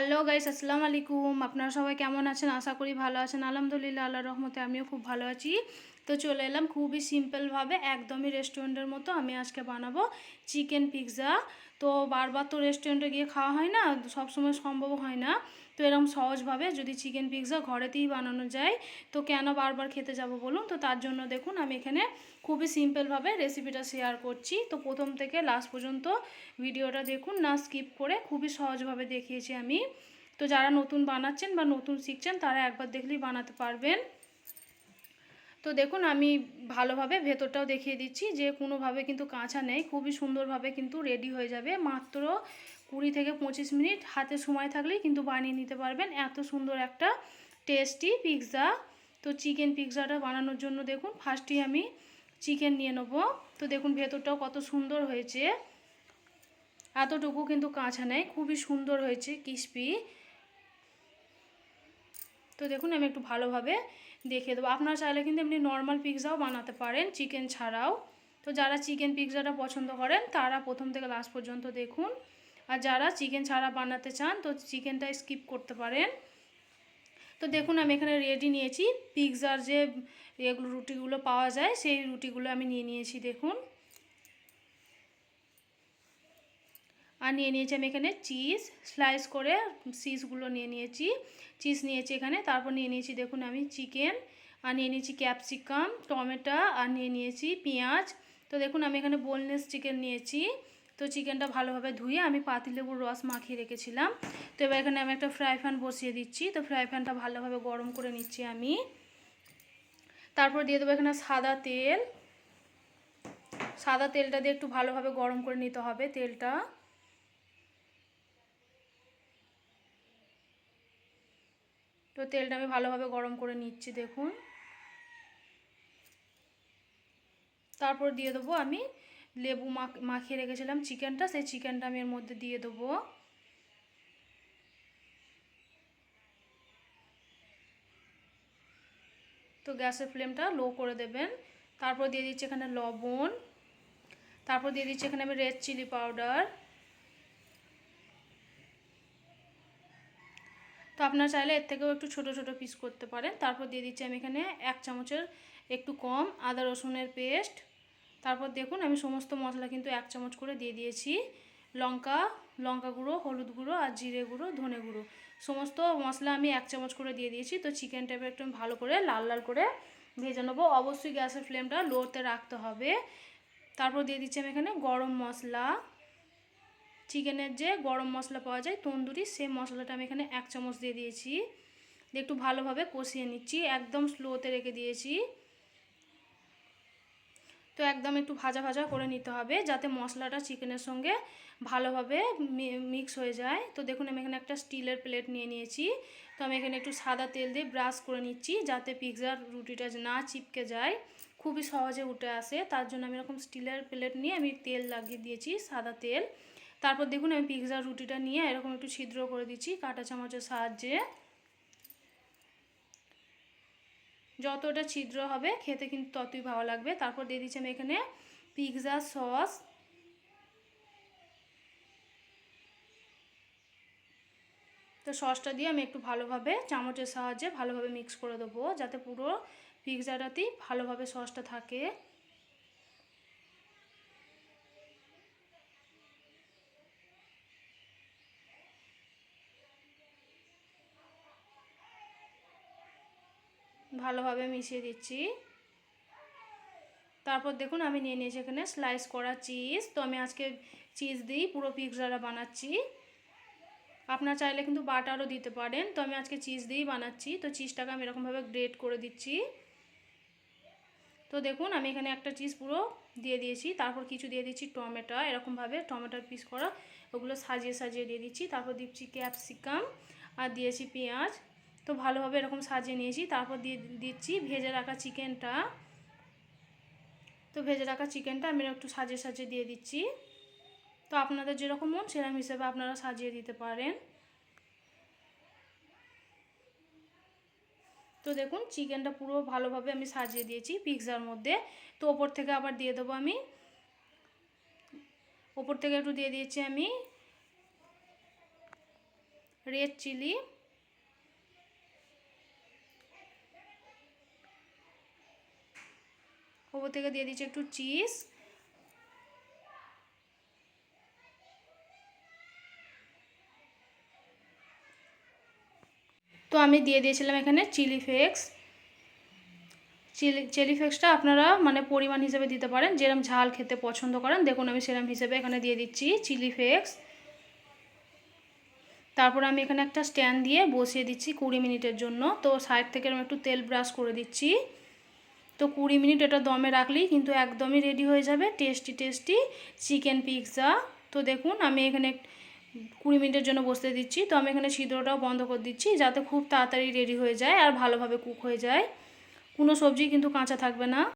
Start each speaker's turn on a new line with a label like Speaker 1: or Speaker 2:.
Speaker 1: Hello guys আসসালামু আলাইকুম আপনারা সবাই কেমন আছেন? আশা করি ভালো আছেন। আলহামদুলিল্লাহ আল্লাহ রহমতে আমিও খুব ভালো আছি। তো চলে এলাম খুবই সিম্পলভাবে একদমই রেস্টুরেন্টের মতো আমি আজকে বানাবো চিকেন পিৎজা তো বারবার তো রেস্টুরেন্টে গিয়ে খাওয়া হয় না, সবসময় সম্ভব হয় না। তো এরকম সহজভাবে যদি চিকেন পিৎজা ঘরেতেই বানানো যায়, তো কেন বারবার খেতে যাব বলুন? তো তার জন্য দেখুন আমি এখানে খুবই সিম্পলভাবে রেসিপিটা শেয়ার করছি। তো প্রথম থেকে লাস্ট পর্যন্ত ভিডিওটা দেখুন, না স্কিপ করে খুবই সহজভাবে দেখিয়েছি আমি। তো যারা নতুন বানাচ্ছেন বা নতুন শিখছেন, তারা একবার দেখলেই বানাতে পারবেন। তো দেখুন, আমি ভালোভাবে ভেতরটাও দেখিয়ে দিচ্ছি যে কোনোভাবে কিন্তু কাঁচা নেই, খুবই সুন্দরভাবে কিন্তু রেডি হয়ে যাবে। মাত্র কুড়ি থেকে পঁচিশ মিনিট হাতে সময় থাকলেই কিন্তু বানিয়ে নিতে পারবেন। এত সুন্দর একটা টেস্টি পিৎজা তো চিকেন পিৎজাটা বানানোর জন্য দেখুন ফার্স্টেই আমি চিকেন নিয়ে নেব। তো দেখুন, ভেতরটাও কত সুন্দর হয়েছে। এতটুকু কিন্তু কাঁচা নেই, খুবই সুন্দর হয়েছে ক্রিসপি তো দেখুন, আমি একটু ভালোভাবে দেখে দেবো। আপনারা চাইলে কিন্তু এমনি নর্মাল পিৎজাও বানাতে পারেন চিকেন ছাড়াও। তো যারা চিকেন পিৎজাটা পছন্দ করেন, তারা প্রথম থেকে লাস্ট পর্যন্ত দেখুন। আর যারা চিকেন ছাড়া বানাতে চান, তো চিকেনটা স্কিপ করতে পারেন। তো দেখুন, আমি এখানে রেডি নিয়েছি। পিৎজার যে এগুলো রুটিগুলো পাওয়া যায়, সেই রুটিগুলো আমি নিয়ে নিয়েছি, দেখুন। আর নিয়ে নিয়েছি আমি এখানে চিজ স্লাইস করে চিজগুলো নিয়ে নিয়েছি। চিজ নিয়েছি এখানে, তারপর নিয়ে নিয়েছি দেখুন আমি চিকেন আর নিয়ে নিয়েছি ক্যাপসিকাম টমেটো, আর নিয়ে নিয়েছি পেঁয়াজ। তো দেখুন আমি এখানে বোনলেস চিকেন নিয়েছি। তো চিকেনটা ভালোভাবে ধুয়ে আমি পাতিলেবুর রস মাখিয়ে রেখেছিলাম। তো এবার এখানে আমি একটা ফ্রাই প্যান বসিয়ে দিচ্ছি। তো ফ্রাই প্যানটা ভালোভাবে গরম করে নিচ্ছি আমি। তারপর দিয়ে দেবো এখানে সাদা তেল। সাদা তেলটা দিয়ে একটু ভালোভাবে গরম করে নিতে হবে তেলটা। তো তেলটা আমি ভালোভাবে গরম করে নিচ্ছি, দেখুন। তারপর দিয়ে দেবো আমি লেবু মাখিয়ে রেখেছিলাম চিকেনটা, সেই চিকেনটা আমি এর মধ্যে দিয়ে দেবো। তো গ্যাসের ফ্লেমটা লো করে দেবেন। তারপর দিয়ে দিচ্ছি এখানে লবণ। তারপর দিয়ে দিচ্ছি এখানে আমি রেড চিলি পাউডার। তো আপনারা চাইলে এর থেকেও একটু ছোট ছোট পিস করতে পারেন। তারপর দিয়ে দিচ্ছি আমি এখানে এক চামচের একটু কম আদা, রসুনের পেস্ট। তারপর দেখুন আমি সমস্ত মশলা কিন্তু এক চামচ করে দিয়ে দিয়েছি। লঙ্কা লঙ্কা গুঁড়ো, হলুদ গুঁড়ো আর জিরে গুঁড়ো, ধনে গুঁড়ো। সমস্ত মশলা আমি এক চামচ করে দিয়ে দিয়েছি। তো চিকেনটা এবার একটু ভালো করে লাল লাল করে ভেজে নেব। অবশ্যই গ্যাসের ফ্লেমটা লোতে রাখতে হবে। তারপর দিয়ে দিচ্ছি আমি এখানে গরম মশলা। চিকেনের যে গরম মশলা পাওয়া যায়, তন্দুরি সেই মশলাটা আমি এখানে এক চামচ দিয়ে দিয়েছি। দিয়ে একটু ভালোভাবে কষিয়ে নিচ্ছি, একদম স্লোতে রেখে দিয়েছি। তো একদম একটু ভাজা ভাজা করে নিতে হবে, যাতে মশলাটা চিকেনের সঙ্গে ভালোভাবে মিক্স হয়ে যায়। তো দেখুন, আমি এখানে একটা স্টিলের প্লেট নিয়ে নিয়েছি। তো আমি এখানে একটু সাদা তেল দিয়ে ব্রাশ করে নিচ্ছি, যাতে পিৎজার রুটিটা না চিপকে যায়, খুবই সহজে উঠে আসে। তার জন্য আমি এরকম স্টিলের প্লেট নিয়ে আমি তেল লাগিয়ে দিয়েছি, সাদা তেল। তারপর দেখুন আমি পিৎজার রুটিটা নিয়ে এরকম একটু ছিদ্র করে দিচ্ছি কাঁটা চামচের সাহায্যে। যতটা ছিদ্র হবে খেতে কিন্তু ততই ভালো লাগবে। তারপর দিয়ে দিচ্ছি আমি এখানে পিৎজা সস তো সসটা দিয়ে আমি একটু ভালোভাবে চামচের সাহায্যে ভালোভাবে মিক্স করে দেবো যাতে পুরো পিৎজাটাতেই ভালোভাবে সসটা থাকে। ভালোভাবে মিশিয়ে দিচ্ছি। তারপর দেখুন আমি নিয়ে নিয়েছি এখানে স্লাইস করা চিজ তো আমি আজকে চিজ দিই, পুরো পিৎজাটা বানাচ্ছি। আপনার চাইলে কিন্তু বাটারও দিতে পারেন। তো আমি আজকে চিজ দিয়েই বানাচ্ছি। তো চিজটাকে আমি এরকমভাবে গ্রেট করে দিচ্ছি। তো দেখুন আমি এখানে একটা চিজ পুরো দিয়ে দিয়েছি। তারপর কিছু দিয়ে দিচ্ছি টমেটো। এরকমভাবে টমেটোর পিস করা, ওগুলো সাজিয়ে সাজিয়ে দিয়ে দিচ্ছি। তারপর দিচ্ছি ক্যাপসিকাম আর দিয়েছি পেঁয়াজ। তো ভালোভাবে এরকম সাজিয়ে নিয়েছি। তারপর দিয়ে দিচ্ছি ভেজে রাখা চিকেনটা। তো ভেজে রাখা চিকেনটা আমি একটু সাজিয়ে সাজিয়ে দিয়ে দিচ্ছি। তো আপনাদের যেরকম মন সেরকম হিসেবে আপনারা সাজিয়ে দিতে পারেন। তো দেখুন, চিকেনটা পুরো ভালোভাবে আমি সাজিয়ে দিয়েছি পিৎজার মধ্যে। তো ওপর থেকে আবার দিয়ে দেবো আমি। ওপর থেকে একটু দিয়ে দিয়েছি আমি রেড চিলি। ওপর থেকে দিয়ে দিচ্ছি একটু চিজ। তো আমি দিয়ে দিয়েছিলাম এখানে চিলি ফ্লেক্স। চিলি চিলি ফ্লেক্সটা আপনারা মানে পরিমাণ হিসেবে দিতে পারেন যেরকম ঝাল খেতে পছন্দ করেন, দেখুন আমি সেরকম হিসেবে এখানে দিয়ে দিচ্ছি চিলি ফ্লেক্স। তারপর আমি এখানে একটা স্ট্যান্ড দিয়ে বসিয়ে দিচ্ছি কুড়ি মিনিটের জন্য। তো সাইড থেকে আমি একটু তেল ব্রাশ করে দিচ্ছি। তো কুড়ি মিনিট এটা দমে রাখলেই কিন্তু একদমই রেডি হয়ে যাবে। টেস্টি টেস্টি চিকেন পিৎজা তো দেখুন, আমি এখানে কুড়ি মিনিটের জন্য বসতে দিচ্ছি। তো আমি এখানে ছিদ্রটাও বন্ধ করে দিচ্ছি যাতে খুব তাড়াতাড়ি রেডি হয়ে যায় আর ভালোভাবে কুক হয়ে যায়। কোনো সবজি কিন্তু কাঁচা থাকবে না।